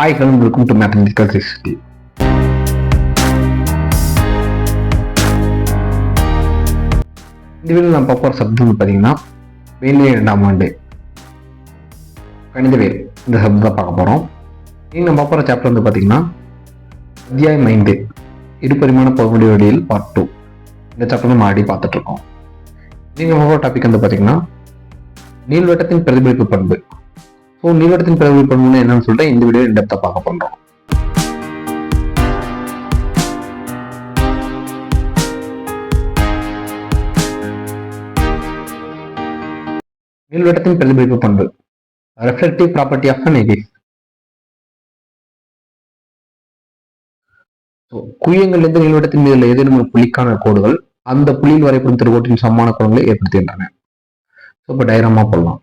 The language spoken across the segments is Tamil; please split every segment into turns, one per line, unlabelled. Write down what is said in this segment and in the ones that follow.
Hi hello welcome to mathematical sixty இந்த வீடியோ நான் பார்க்க போகிற சப்ஜெக்ட் வந்து பார்த்தீங்கன்னா வேண்டிய இரண்டாம் ஆண்டு. கணிதவியல் இந்த சப்ஜெக்ட் தான் பார்க்க போகிறோம் நீங்கள் நம்ம பார்க்குற சாப்டர் வந்து பார்த்தீங்கன்னா அத்தியாயம் ஐந்து இருபரிமாண பகுதி வழியில் பார்ட் டூ இந்த சாப்டர் நம்ம ஆடி பார்த்துட்ருக்கோம் நீங்கள் பார்க்குற டாபிக் வந்து பார்த்தீங்கன்னா நீள்வட்டத்தின் பிரதிபலிப்பு பண்பு. ஸோ நிறுவனத்தின் பிரதிபலிப்பு பண்புன்னு என்னன்னு சொல்லிட்டு இந்த வீடியோ டெப்த்தாக பார்க்க போகிறோம் நீள்வட்டத்தின் பிரதிபலிப்பு பண்பு. Reflective property of an axis குவியங்களிலிருந்து நீள்வட்டத்தின் மீது உள்ள ஏதேனும் ஒரு புள்ளிக்கான கோடுகள் அந்த புள்ளியில் வரைபடும் திருக்கோட்டின் சமமான கோணங்களை ஏற்படுத்துகின்றன. ஸோ இப்போ டயராமா போடலாம்.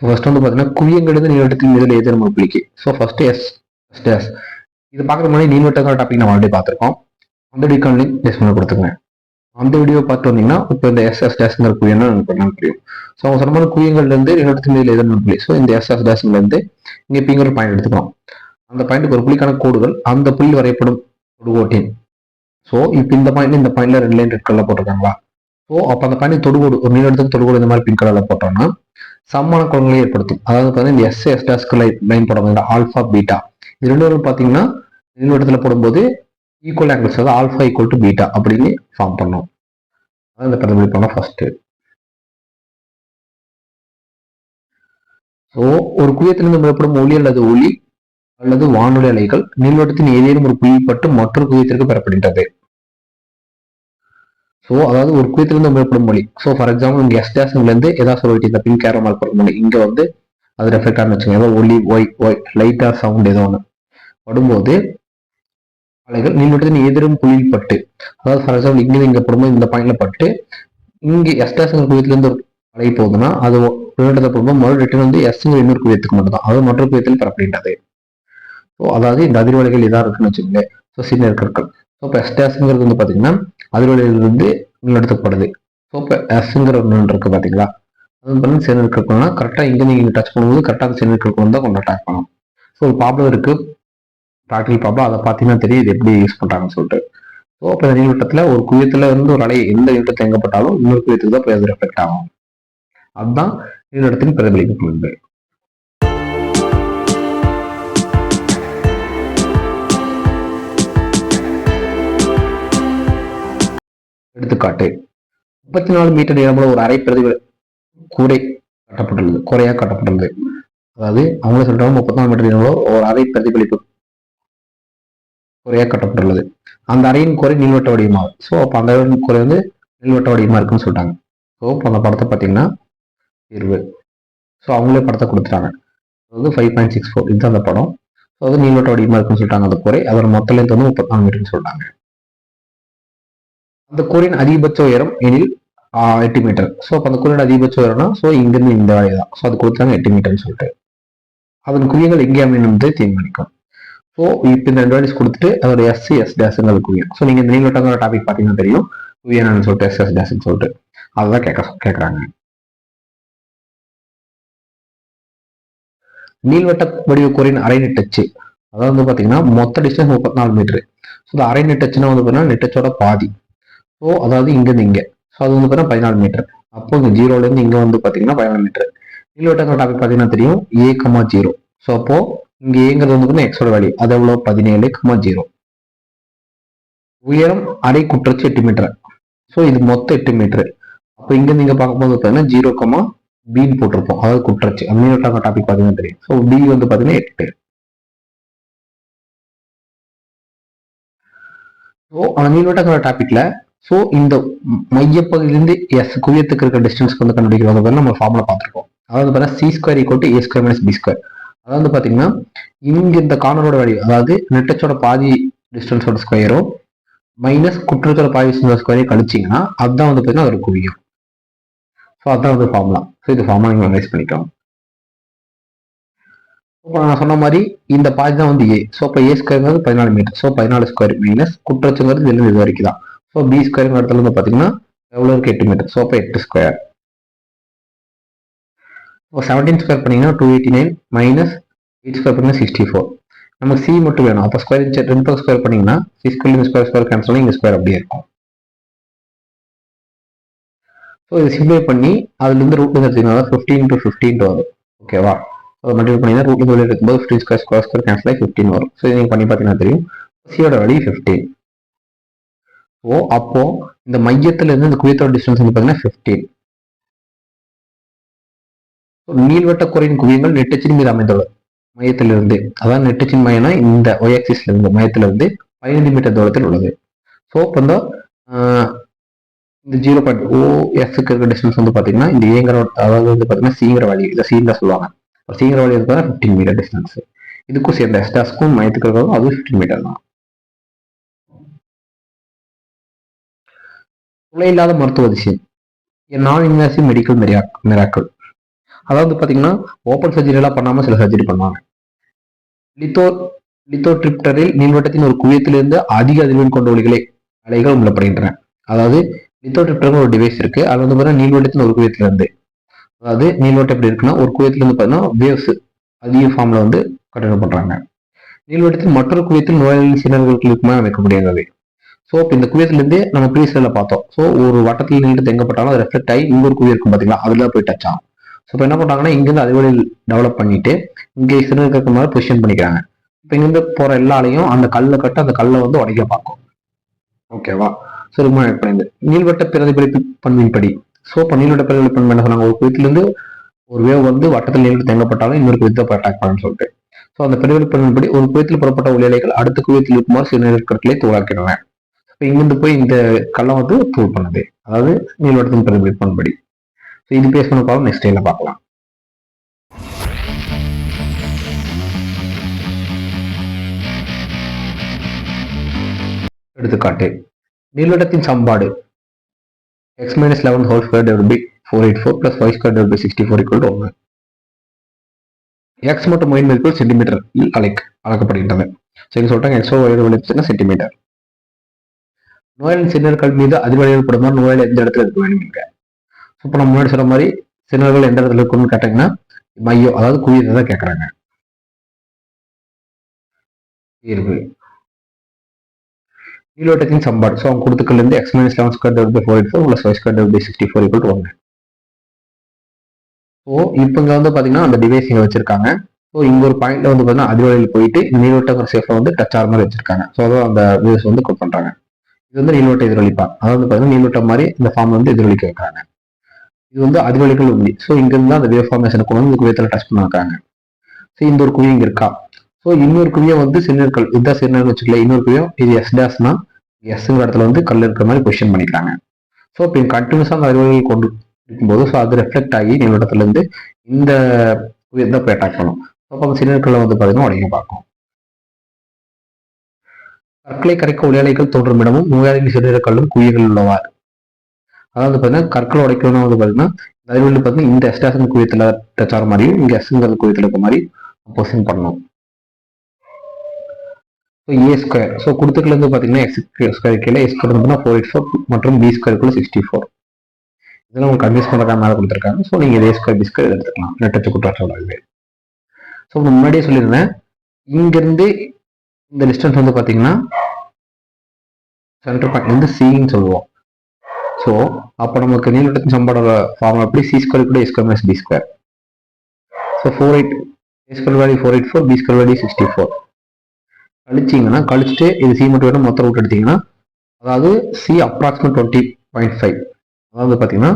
ஃபர்ஸ்ட் வந்து பார்த்தீங்கன்னா குவியங்கிறது நீள்வட்டத்தின் மீது எது நம்ம ஒரு புள்ளிக்கு so first S first S இது பார்க்குற மாதிரி நீள்வட்டங்கள் டாபிக் நம்ம ஆல்ரெடி பார்த்துருக்கோம். அந்த வீடியோக்கான லிங்க் டெஸ்ட் பண்ணி கொடுத்துருங்க. அந்த வீடியோ பார்த்து வந்தீங்கன்னா இப்போ இந்த எஸ்எஸ் டேஸ்ங்கிற குவியம் எனக்கு என்னன்னு புரியும் ஸோ அவங்க சொன்ன மாதிரி குவியங்கள்லேருந்து நீள்வட்டத்தின் மீது எது ஒரு புள்ளி ஸோ இந்த எஸ்எஸ் டேஸ்லேருந்து இங்கே பிங்கிற பாயிண்ட் எடுத்துக்கலாம் அந்த பாயிண்ட்டுக்கு ஒரு புள்ளிக்கான கோடுகள் அந்த புள்ளி வரைபடும் கோட்டின் ஸோ இப்போ இந்த பாயிண்ட் இந்த பாயிண்ட்ல ரெண்டு லைன் ரெட் கலர்ல போட்டிருக்காங்களா? ஸோ அப்போ அந்த பாயிண்ட் தொடுகோடு ஒரு நீளத்துக்கு தொடுகோடு இந்த மாதிரி பிங்க் கலரில் போட்டோம்னா சமமான கோணங்களை ஏற்படுத்தும். அதாவது பார்த்தீங்கன்னா இந்த S S task line line போடுவாங்க ஆல்ஃபா பீட்டா இது ரெண்டு பார்த்தீங்கன்னா பார்த்தீங்கன்னா இடத்துல போடும்போது ஈக்குவல் ஆங்கிள்ஸ் அதாவது ஆல்ஃபா ஈக்குவல் டு பீட்டா அப்படின்னு ஃபார்ம் பண்ணோம். அதான் இந்த பிரதிபலிப்பான ஃபர்ஸ்ட் ஸோ ஒரு குவியத்திலிருந்து விடப்படும் ஒளி அல்லது ஒளி அல்லது வானொலி அலைகள் நீள்வட்டத்தின் ஏதேனும் ஒரு புள்ளிப்பட்டு மற்றொரு குவியத்திற்கு பெறப்படுகின்றது. ஸோ அதாவது ஒரு குறித்திலிருந்து மேற்படும் மொழி. ஸோ ஃபார் எக்ஸாம்பிள் இங்கே எஸ் எதாவது ஏதாவது சொல்லிட்டு இந்த பிங்க் கேரோ மார்க் மொழி. இங்கே வந்து அது ரெஃபெக்ட் ஆனு வச்சுக்கோங்க. ஏதோ ஒலி ஒய் ஒய் லைட்டாக சவுண்ட் ஏதோ ஒன்று படும்போது அலைகள் நீள்வட்டத்தின் எதிரும் புள்ளியில் பட்டு அதாவது ஃபார் எக்ஸாம்பிள் இங்கே இங்கே படும்போது இந்த பாயிண்ட்ல பட்டு இங்கே எஸ்டாஸ்ங்கிற குவியத்திலிருந்து அலை போகுதுன்னா அது நீள்வட்டத்தை போடும்போது மறு ரிட்டர்ன் வந்து எஸ்ங்கிற இன்னொரு குவியத்துக்கு மட்டும் தான் அது மற்ற குவியத்தில் பெறப்படுகின்றது ஸோ அதாவது இந்த அதிர்வலைகள் இதாக இருக்குன்னு வச்சுக்கோங்களேன். ஸோ சின்ன கற்கள் ஸோ இப்போ எஸ்டாஸ்ங்கிறது வந்து பார்த்தீங்கன்னா அதிர்வலையிலிருந்து எடுத்துப்படுது சோப்பர் எஸ்ங்கிற ஒன்று இருக்கு பார்த்தீங்களா அது பண்ணி பார்த்தீங்கன்னா இருக்கணும்னா கரெக்டாக இங்கே நீங்கள் டச் பண்ணும்போது கரெக்டாக அந்த சேர்ந்து இருக்கணும் தான் கொண்டு அட்டாக் பண்ணும் ஸோ ஒரு ப்ராப்ளம் இருக்கு. ப்ராக்டிகல் ப்ராப்ளம் அதை பார்த்தீங்கன்னா தெரியும் இது எப்படி யூஸ் பண்ணுறாங்கன்னு சொல்லிட்டு. ஸோ அப்போ இந்த நீளத்தில் ஒரு குயத்தில் இருந்து ஒரு அலை எந்த நீளத்தை தேங்கப்பட்டாலும் இன்னொரு குயத்துக்கு தான் போய் அது ரெஃப்ளெக்ட் ஆகும். அதுதான் நீளத்தின் பிரதிபலிக்கப்படுது எடுத்துக்காட்டு. முப்பத்தி நாலு மீட்டர் நீளமுள்ள ஒரு அரை பிரதிபலி கூரை கட்டப்பட்டுள்ளது குறையாக கட்டப்பட்டுள்ளது. அதாவது அவங்களே சொல்றாங்க முப்பத்தி நாலு மீட்டர் நீளமுள்ள ஒரு அரை பிரதிபலிப்பு குறையாக கட்டப்பட்டுள்ளது. அந்த அறையின் குறை நீள்வட்ட வடிவமாகும். ஸோ அப்போ அந்த அறையின் குறை வந்து நீள்வட்ட வடிவமா இருக்குன்னு சொல்லிட்டாங்க ஸோ அந்த படத்தை பார்த்தீங்கன்னா தீர்வு ஸோ அவங்களே படத்தை கொடுத்துட்டாங்க. அதாவது ஃபைவ் பாயிண்ட் சிக்ஸ் ஃபோர் இதுதான் அந்த படம். ஸோ அது நீள்வட்ட வடிவமா இருக்குன்னு சொல்லிட்டாங்க அந்த குறை அதோட மொத்த லென்த் வந்து முப்பத்தி நாலு மீட்டர்னு சொல்லிட்டாங்க அந்த கூறின் அதிகபட்ச உயரம் எனில் எட்டு மீட்டர். ஸோ அப்போ அந்த கூறின் அதிகபட்ச உயரம்னா ஸோ இங்கிருந்து இந்த வழி தான். ஸோ அது கொடுத்தாங்க எட்டு மீட்டர்னு சொல்லிட்டு. அதன் குவியங்கள் எங்கே அமையும் தீர்மானிக்கும். ஸோ இப்போ இந்த ரெண்டு கொடுத்துட்டு அதோட எஸ்சி எஸ் டேஸுங்கிறது குவியம். ஸோ நீங்கள் இந்த நீள்வட்டங்கிற டாபிக் பார்த்தீங்கன்னா தெரியும். குவியன்னு சொல்லிட்டு எஸ் எஸ் டேஸ்ன்னு சொல்லிட்டு. அதுதான் கேட்க கேட்குறாங்க நீள்வட்ட வடிவ கூறின் அரை நெட்டச்சு அதாவது வந்து பார்த்தீங்கன்னா மொத்த டிஸ்டன்ஸ் முப்பத்தி நாலு மீட்டர். ஸோ இந்த அரை நெட்டச்சுன்னா வந்து பார்த்தீங்கன்னா நெட்டச்சோட பாதி. ஸோ அதாவது இங்கேருந்து இங்கே. ஸோ அது வந்து பார்த்தீங்கன்னா பதினாலு மீட்டர் அப்போ இந்த ஜீரோலேருந்து இங்கே வந்து பார்த்தீங்கன்னா பதினாலு மீட்டர் நீள்வட்டங்கள் டாபிக் பார்த்தீங்கன்னா தெரியும். ஏ கமா ஜீரோ ஸோ அப்போ இங்கே ஏங்கிறது வந்து எக்ஸோட வேல்யூ அது எவ்வளோ பதினேழு கமா ஜீரோ உயரம் அரை குற்றச்சு எட்டு மீட்டர் ஸோ இது மொத்தம் எட்டு மீட்டர் அப்போ இங்கேருந்து இங்கே பார்க்கும்போது பார்த்தீங்கன்னா ஜீரோ கமா பின்னு போட்டிருப்போம். அதாவது குற்றச்சு. நீள்வட்டங்க டாபிக் பார்த்தீங்கன்னா தெரியும். ஸோ பி வந்து பார்த்தீங்கன்னா எட்டு. ஸோ அந்த நீள்வட்டங்கிற டாபிக்ல ஸோ இந்த மையப்பகுதியிலிருந்து எஸ் குவியத்துக்கு இருக்க டிஸ்டன்ஸ்க்கு வந்து கண்டுபிடிக்கிறது வந்து நம்ம ஃபார்முலா பார்த்துருக்கோம். அதாவது பார்த்தீங்கன்னா C square equal to A square minus B square அதாவது பார்த்தீங்கன்னா இங்க இந்த கார்னரோட வேல்யூ அதாவது நெட்டச்சோட பாதி டிஸ்டன்ஸோட ஸ்கொயரோ மைனஸ் குற்றத்தோட பாதி டிஸ்டன்ஸ் ஸ்கொயரையும் கழிச்சிங்கன்னா அதுதான் வந்து பார்த்தீங்கன்னா ஒரு குவியம். ஸோ அதுதான் வந்து ஃபார்முலா ஸோ இது ஃபார்முலா நீங்கள் மெமரைஸ் பண்ணிக்கலாம் இப்போ நான் சொன்ன மாதிரி இந்த பாதி தான் வந்து ஏ ஸோ இப்போ ஏ ஸ்கொயருங்கிறது பதினாலு மீட்டர் ஸோ பதினாலு ஸ்கொயர் மைனஸ் குற்றச்சுங்கிறது இதுலேருந்து இது வரைக்கும் தான் ஸோ பி ஸ்கொயருங்கிற இடத்துல வந்து பார்த்தீங்கன்னா எவ்வளோ இருக்குது எட்டு மீட்டர் ஸோ அப்போ எட்டு ஸ்கொயர் இப்போ செவன்டீன் ஸ்கொயர் பண்ணீங்கன்னா two eighty nine minus eight square பண்ணிங்கன்னா சிக்ஸ்டி ஃபோர் நமக்கு சி மட்டும் வேணும். அப்போ ஸ்கொயர் இன்ச் ரெண்டு பக்கம் ஸ்கொயர் பண்ணிங்கன்னா C square square square cancel இங்கே ஸ்கொயர் அப்படியே இருக்கும். ஸோ இதை சிம்ப்ளை பண்ணி அதுலேருந்து ரூட் எடுத்தீங்கன்னா ஃபிஃப்டீன் டு ஃபிஃப்டீன் வரும். ஓகேவா அதை மல்டிபிள் பண்ணிங்கன்னா ரூட் வெளியே இருக்கும்போது fifteen square square square cancel ஆகி ஃபிஃப்டின் வரும். ஸோ நீங்கள் பண்ணி பார்த்தீங்கன்னா தெரியும். சியோட வேல்யூ ஃபிஃப்டீன் ஓ அப்போ இந்த மையத்துல இருந்து இந்த குவியத்தோட டிஸ்டன்ஸ் வந்து பார்த்தீங்கன்னா ஃபிஃப்டீன் நீள்வட்ட குறையின் குவியங்கள் நெட்டச்சின் மீது அமைந்துள்ளது. மையத்திலிருந்து. அதான் நெட்டச்சின் மையம்னா இந்த ஒயாக்சிஸ்ல இருந்து மையத்திலிருந்து பதினைந்து மீட்டர் தூரத்தில் உள்ளது. ஸோ இப்போ இந்த இந்த ஜீரோ பாயிண்ட் ஓ எஃப்க்கு இருக்க டிஸ்டன்ஸ் வந்து பார்த்தீங்கன்னா இந்த ஏங்கிற அதாவது வந்து பார்த்தீங்கன்னா சீங்கிற வழி இதை சீன் தான் சொல்லுவாங்க. இப்போ சீங்கிற வழி இருக்கிறதா ஃபிஃப்டீன் மீட்டர் டிஸ்டன்ஸ் இதுக்கும் சேர்ந்த எஸ்டாஸ்க்கும் மையத்துக்கு இருக்கிறதும் அதுவும் ஃபிஃப்டீன் மீட்டர் தான். துளை இல்லாத மருத்துவ அதிசயம். நான் இன்வாசிவ் மெடிக்கல் மிராக்கள் அதாவது பார்த்தீங்கன்னா ஓப்பன் சர்ஜரி எல்லாம் பண்ணாமல் சில சர்ஜரி பண்ணுவாங்க. லித்தோ லித்தோட்ரிப்டரில் நீள்வட்டத்தின் ஒரு குவியத்திலிருந்து அதிக அதிர்வெண் கொண்ட ஒளிகளை அலைகள் உமிழப்படுகின்றன அதாவது லித்தோட்ரிப்டர்னு ஒரு டிவைஸ் இருக்கு. அது வந்து பார்த்தீங்கன்னா நீள்வட்டத்தின் ஒரு குவியத்திலிருந்து அதாவது நீள்வட்டம் எப்படி இருக்குன்னா ஒரு குவியத்திலிருந்து பார்த்தீங்கன்னா வேவ்ஸ் அதிக ஃபார்மில் வந்து கட்டணம் பண்ணுறாங்க நீள்வட்டத்தில் மற்றொரு குவியத்தில் நோயாளிகளின் சின்னர்களுக்கு இருக்குமா அமைக்க முடியாதவை ஸோ இப்போ இந்த குவியத்திலிருந்து நம்ம ப்ரீஸ்ல பார்த்தோம். ஸோ ஒரு வட்டத்தில் நின்று தெங்கப்பட்டாலும் அது ரெஃப்ளெக்ட் ஆகி இன்னொரு ஒரு இருக்கும் பார்த்தீங்களா? அதில் போய் டச் ஆகும். ஸோ இப்போ என்ன பண்றாங்கன்னா இங்கேருந்து அதிர்வெளியில் டெவலப் பண்ணிட்டு இங்கே சிறுநீர் இருக்க மாதிரி பொசிஷன் பண்ணிக்கிறாங்க. இப்போ இங்கேருந்து போகிற எல்லாலையும் அந்த கல்லை கட்டு அந்த கல்லை வந்து உடைக்க பார்க்கும். ஓகேவா சுருமா பண்ணிருந்து நீள்வட்ட பிரதிபலிப்பு பண்பின்படி. ஸோ இப்போ நீள்வட்ட பிரதிபலிப்பு பண்பு என்ன சொன்னாங்க? ஒரு குவியத்திலிருந்து ஒரு வேவ் வந்து வட்டத்தில் நின்று தேங்கப்பட்டாலும் இன்னொரு குவியத்தை அட்டாக் பண்ணுன்னு சொல்லிட்டு. ஸோ அந்த பிரதிபலிப்பு பண்பின்படி ஒரு குவியத்தில் புறப்பட்ட ஒளியலைகள் அடுத்த குவியத்தில் இருக்குமாறு சிறுநீர் கற்களை தூளாக்கிடுறேன் இங்கிருந்து போய் இந்த கல்லை வந்து தூள் பண்ணுது. அதாவது நீள்வட்டத்தின் பிரதிபலிப்பு ஸோ இது பேஸ் பண்ண நெக்ஸ்ட் டேல பார்க்கலாம். எடுத்துக்காட்டு. நீள்வட்டத்தின் சம்பாடு x minus eleven whole square divided by four eight four plus five square divided by sixty four equal ஒன்று எக்ஸ் மற்றும் ஒயின் மதிப்பு சென்டிமீட்டர் அழைக்க அளக்கப்படுகின்றன சரி சொல்லிட்டாங்க எக்ஸோ ஒயின் வெளிச்சுன்னா சென்டிமீட்டர் நோயாளின் சின்னர்கள் மீது அதிர்வலைகள் படுமாறு நோயாளி எந்த இடத்துல இருக்க வேணுங்க இப்போ நம்ம முன்னாடி சொல்ற மாதிரி சின்னர்கள் எந்த இடத்துல இருக்குன்னு கேட்டாங்கன்னா மையம் அதாவது குவியத்தை தான் கேட்குறாங்க தீர்வு நீலோட்டத்தின் சம்பாடு. ஸோ அவங்க கொடுத்துக்கல இருந்து x minus eleven square double by four eight four plus y square double by sixty four equal ஒன்று ஸோ இப்போ இங்கே வந்து பார்த்தீங்கன்னா அந்த டிவைஸ் இங்கே வச்சிருக்காங்க. ஸோ இங்கே ஒரு பாயிண்ட்ல வந்து பார்த்தீங்கன்னா அதிர்வலையில் போயிட்டு இந்த நீலோட்டங்கிற சேஃபை வந்து டச் ஆகிற மாதிரி வச்சிருக்காங்க. ஸோ அதான் அந்த வியூஸ் வந்து கொட் பண்ணுறாங்க இது வந்து நீலோட்ட எதிரொலிப்பா. அதாவது பார்த்தீங்கன்னா நீலோட்டம் மாதிரி இந்த ஃபார்ம் வந்து எதிரொலிக்க வைக்கிறாங்க. இது வந்து அதிரொலிகள் உண்மை ஸோ இங்கிருந்து தான் அந்த வேவ் ஃபார்மேஷனை கொண்டு வந்து இந்த குவியத்தில் டச் பண்ண வைக்கிறாங்க. ஸோ இந்த ஒரு குவி இங்க இருக்கா? ஸோ இன்னொரு குவியை வந்து சின்னர்கள் இதுதான் சின்னர்கள் வச்சுக்கல. இன்னொரு குவியம் இது எஸ் டேஸ்னா எஸ்ங்கிற இடத்துல வந்து கல் இருக்கிற மாதிரி பொசிஷன் பண்ணிக்கிறாங்க. ஸோ இப்போ கண்டினியூஸாக அந்த அறிவுரைகள் கொண்டு இருக்கும்போது ஸோ அது ரெஃப்ளெக்ட் ஆகி நிலவட்டத்துல இருந்து இந்த குவியத்தை போய் அட்டாக் பண்ணும். அப்போ அந்த சின்னர்களை வந்து பார்த்தீங்கன்னா உடனே பார்க்கும். கற்களை கரைக்க உலையாளைகள் தோன்றும் இடமும் நோயாளிகள் சிறுநீரக்கல்லும் குவியங்கள் உள்ளவார் அதாவது பார்த்தீங்கன்னா கற்களை உடைக்கணும் வந்து பார்த்தீங்கன்னா இந்த பார்த்தீங்கன்னா இந்த எஸ்டாசன் குவியத்தில் தச்சார மாதிரியும் இங்கே எஸ்ங்கிற குவியத்தில் இருக்க மாதிரி அப்போசிங் பண்ணணும். ஸோ ஏ ஸ்கொயர் ஸோ கொடுத்துக்கலேருந்து பார்த்தீங்கன்னா எக்ஸ் ஸ்கொயர் கீழே எஸ் ஸ்கொயர் வந்து ஃபோர் எயிட் ஃபோர் மற்றும் பி ஸ்கொயருக்குள்ள சிக்ஸ்டி ஃபோர் இதெல்லாம் உங்களுக்கு கன்வியூஸ் பண்ணுறதுக்காக மேலே கொடுத்துருக்காங்க. ஸோ நீங்கள் ஏ ஸ்கொயர் பி ஸ்கொயர் எடுத்துக்கலாம். நெட்டச்சு குற்றாற்றோட இது ஸோ முன்னாடியே சொல்லியிருந்தேன் இங்கேருந்து இந்த டிஸ்டன்ஸ் வந்து பார்த்தீங்கன்னா சென்டர் பாயிண்ட் வந்து சின்னு சொல்லுவோம். ஸோ அப்போ நமக்கு நீளத்தின் சம்பாடோட ஃபார்ம் எப்படி சி ஸ்கொயர் கூட square minus B square so four eight A square value four eight four B square value sixty four கழிச்சிங்கன்னா கழிச்சுட்டு இது சி மட்டும் வேணும் மொத்த ரூட் எடுத்தீங்கன்னா அதாவது C approximate twenty point five அதாவது பார்த்தீங்கன்னா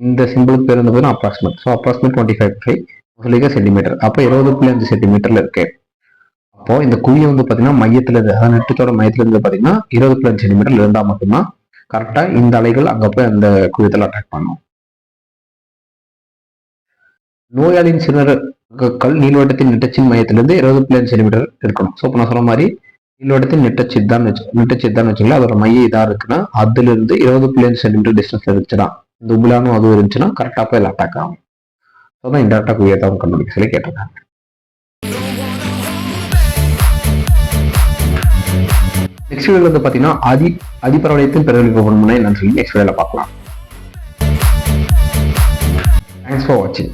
இந்த சிம்பிளுக்கு பேர் வந்து பார்த்தீங்கன்னா approximate so approximate twenty five five சொல்லிக்க சென்டிமீட்டர் அப்போ இருபது புள்ளி அஞ்சு சென்டிமீட்டரில் இருக்குது அப்போ இந்த குழியை வந்து பார்த்தீங்கன்னா மையத்துல இருந்து அதாவது நெட்டத்தோட மையத்துல இருந்து பார்த்தீங்கன்னா இருபது புள்ளி அஞ்சு சென்டிமீட்டர்ல இருந்தால் மட்டும்தான் கரெக்டாக இந்த அலைகள் அங்கே போய் அந்த குவியத்தில் அட்டாக் பண்ணும். நோயாளியின் சிறுநீரகங்கள் நீள்வட்டத்தின் நெட்டச்சின் மையத்திலிருந்து இருபது புள்ளி சென்டிமீட்டர் இருக்கணும். ஸோ இப்போ நான் சொன்ன மாதிரி நீள்வட்டத்தின் நெட்டச்சித் தான் வச்சு நெட்டச்சித் தான் வச்சுக்கலாம் அதோட மைய இதாக இருக்குன்னா அதுல இருந்து இருபது புள்ளி சென்டிமீட்டர் டிஸ்டன்ஸ் இருந்துச்சுன்னா இந்த உபுலானும் அதுவும் இருந்துச்சுன்னா கரெக்டாக போய் அட்டாக் ஆகும். ஸோ தான் இன்டெரக்டாக குவியத்தை கண்டுபிடிக்க சொல்லி கேட்டிருக்காங்க. நெக்ஸ்ட் வீடியோல வந்து பார்த்தீங்கன்னா அதி அதிபரவளையத்தின் பிரதிபலிப்பு பண்புனா என்னன்னு சொல்லி நெக்ஸ்ட் வீடியோவில் பார்க்கலாம். தேங்க்ஸ் ஃபார் வாட்சிங்